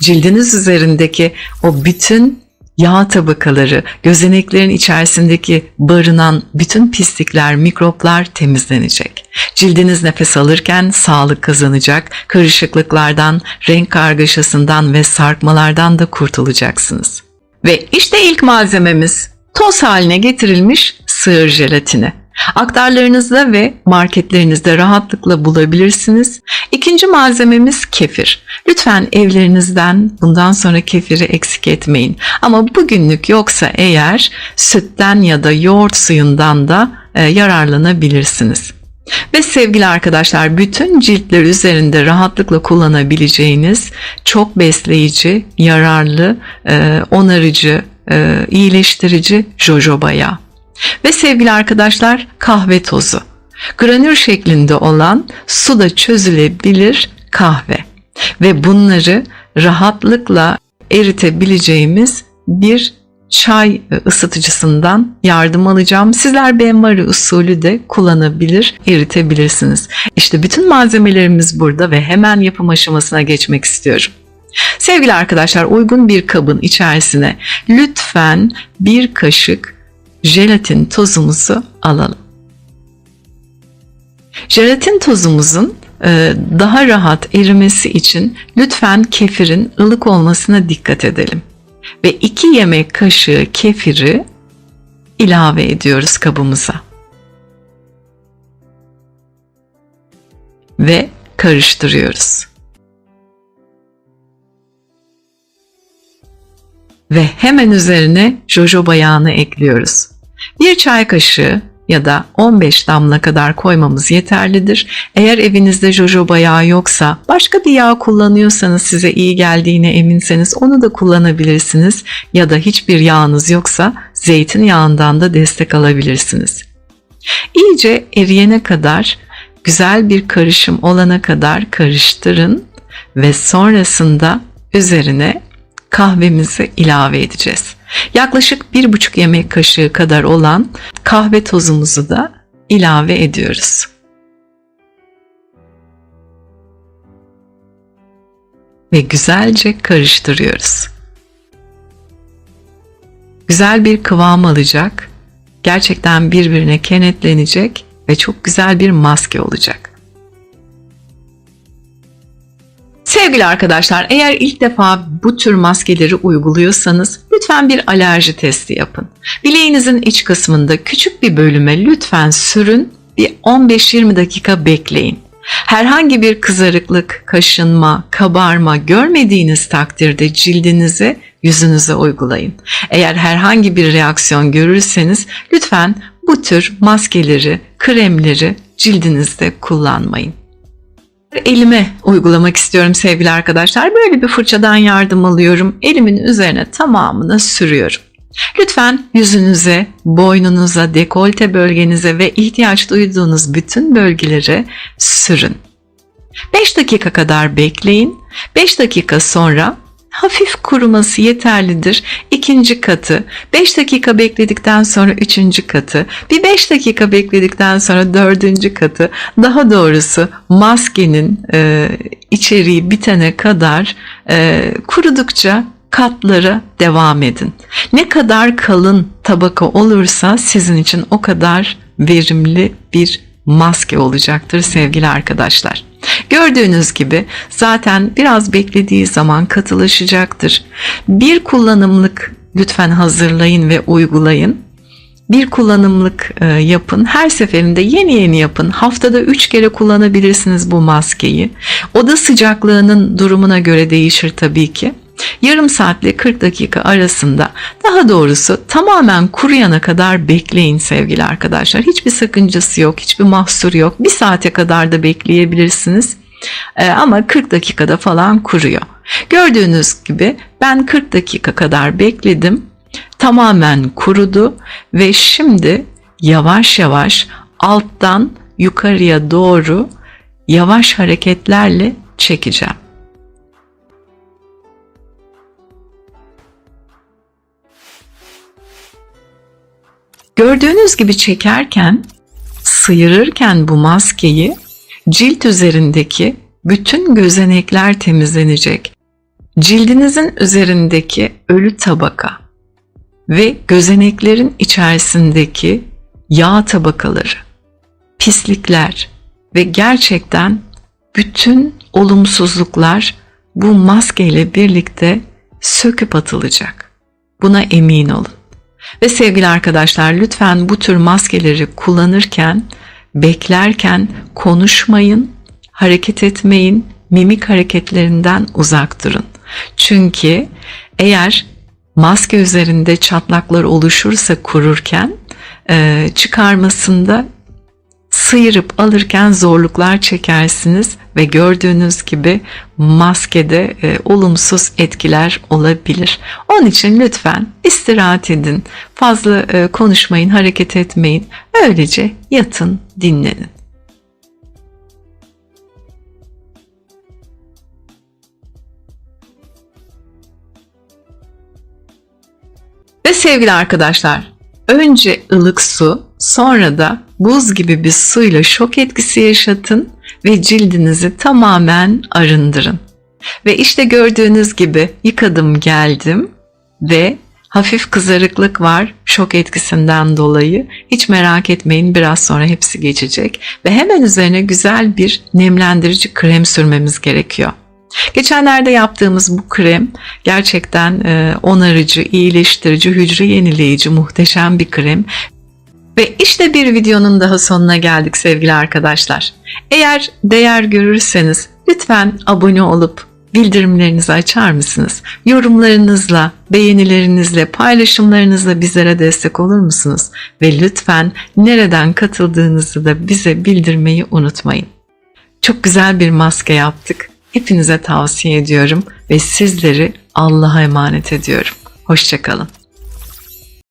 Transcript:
Cildiniz üzerindeki o bütün yağ tabakaları, gözeneklerin içerisindeki barınan bütün pislikler, mikroplar temizlenecek. Cildiniz nefes alırken sağlık kazanacak, karışıklıklardan, renk kargaşasından ve sarkmalardan da kurtulacaksınız. Ve işte ilk malzememiz toz haline getirilmiş sığır jelatini. Aktarlarınızda ve marketlerinizde rahatlıkla bulabilirsiniz. İkinci malzememiz kefir. Lütfen evlerinizden bundan sonra kefiri eksik etmeyin. Ama bugünlük yoksa eğer sütten ya da yoğurt suyundan da e, yararlanabilirsiniz. Ve sevgili arkadaşlar bütün ciltler üzerinde rahatlıkla kullanabileceğiniz çok besleyici, yararlı, e, onarıcı, e, iyileştirici jojoba yağı. Ve sevgili arkadaşlar kahve tozu. Granür şeklinde olan suda çözülebilir kahve. Ve bunları rahatlıkla eritebileceğimiz bir çay ısıtıcısından yardım alacağım. Sizler benmari usulü de kullanabilir, eritebilirsiniz. İşte bütün malzemelerimiz burada ve hemen yapım aşamasına geçmek istiyorum. Sevgili arkadaşlar uygun bir kabın içerisine lütfen bir kaşık jelatin tozumuzu alalım. Jelatin tozumuzun e, daha rahat erimesi için lütfen kefirin ılık olmasına dikkat edelim. Ve 2 yemek kaşığı kefiri ilave ediyoruz kabımıza. Ve karıştırıyoruz. Ve hemen üzerine jojoba yağını ekliyoruz. Bir çay kaşığı ya da 15 damla kadar koymamız yeterlidir. Eğer evinizde jojoba yağı yoksa, başka bir yağ kullanıyorsanız size iyi geldiğine eminseniz onu da kullanabilirsiniz ya da hiçbir yağınız yoksa zeytinyağından da destek alabilirsiniz. İyice eriyene kadar güzel bir karışım olana kadar karıştırın ve sonrasında üzerine kahvemizi ilave edeceğiz. Yaklaşık bir buçuk yemek kaşığı kadar olan kahve tozumuzu da ilave ediyoruz. Ve güzelce karıştırıyoruz. Güzel bir kıvam alacak, gerçekten birbirine kenetlenecek ve çok güzel bir maske olacak. Sevgili arkadaşlar eğer ilk defa bu tür maskeleri uyguluyorsanız lütfen bir alerji testi yapın. Bileğinizin iç kısmında küçük bir bölüme lütfen sürün bir 15-20 dakika bekleyin. Herhangi bir kızarıklık, kaşınma, kabarma görmediğiniz takdirde cildinize, yüzünüze uygulayın. Eğer herhangi bir reaksiyon görürseniz lütfen bu tür maskeleri, kremleri cildinizde kullanmayın elime uygulamak istiyorum sevgili arkadaşlar. Böyle bir fırçadan yardım alıyorum. Elimin üzerine tamamını sürüyorum. Lütfen yüzünüze, boynunuza, dekolte bölgenize ve ihtiyaç duyduğunuz bütün bölgelere sürün. 5 dakika kadar bekleyin. 5 dakika sonra hafif kuruması yeterlidir. İkinci katı 5 dakika bekledikten sonra üçüncü katı bir 5 dakika bekledikten sonra dördüncü katı daha doğrusu maskenin e, içeriği bitene kadar e, kurudukça katlara devam edin. Ne kadar kalın tabaka olursa sizin için o kadar verimli bir maske olacaktır sevgili arkadaşlar. Gördüğünüz gibi zaten biraz beklediği zaman katılaşacaktır. Bir kullanımlık lütfen hazırlayın ve uygulayın. Bir kullanımlık e, yapın. Her seferinde yeni yeni yapın. Haftada 3 kere kullanabilirsiniz bu maskeyi. Oda sıcaklığının durumuna göre değişir tabii ki yarım saatle 40 dakika arasında daha doğrusu tamamen kuruyana kadar bekleyin sevgili arkadaşlar. Hiçbir sakıncası yok, hiçbir mahsur yok. Bir saate kadar da bekleyebilirsiniz. Ee, ama 40 dakikada falan kuruyor. Gördüğünüz gibi ben 40 dakika kadar bekledim. Tamamen kurudu ve şimdi yavaş yavaş alttan yukarıya doğru yavaş hareketlerle çekeceğim. Gördüğünüz gibi çekerken, sıyırırken bu maskeyi cilt üzerindeki bütün gözenekler temizlenecek. cildinizin üzerindeki ölü tabaka ve gözeneklerin içerisindeki yağ tabakaları, pislikler ve gerçekten bütün olumsuzluklar bu maskeyle birlikte söküp atılacak. Buna emin olun. Ve sevgili arkadaşlar lütfen bu tür maskeleri kullanırken, beklerken konuşmayın, hareket etmeyin, mimik hareketlerinden uzak durun. Çünkü eğer maske üzerinde çatlaklar oluşursa kururken çıkarmasında sıyırıp alırken zorluklar çekersiniz ve gördüğünüz gibi maskede e, olumsuz etkiler olabilir. Onun için lütfen istirahat edin. Fazla e, konuşmayın, hareket etmeyin. Öylece yatın, dinlenin. Ve sevgili arkadaşlar, önce ılık su, sonra da buz gibi bir suyla şok etkisi yaşatın ve cildinizi tamamen arındırın. Ve işte gördüğünüz gibi yıkadım geldim ve hafif kızarıklık var şok etkisinden dolayı. Hiç merak etmeyin biraz sonra hepsi geçecek ve hemen üzerine güzel bir nemlendirici krem sürmemiz gerekiyor. Geçenlerde yaptığımız bu krem gerçekten e, onarıcı, iyileştirici, hücre yenileyici muhteşem bir krem. Ve işte bir videonun daha sonuna geldik sevgili arkadaşlar. Eğer değer görürseniz lütfen abone olup bildirimlerinizi açar mısınız? Yorumlarınızla, beğenilerinizle, paylaşımlarınızla bizlere destek olur musunuz? Ve lütfen nereden katıldığınızı da bize bildirmeyi unutmayın. Çok güzel bir maske yaptık. Hepinize tavsiye ediyorum ve sizleri Allah'a emanet ediyorum. Hoşçakalın.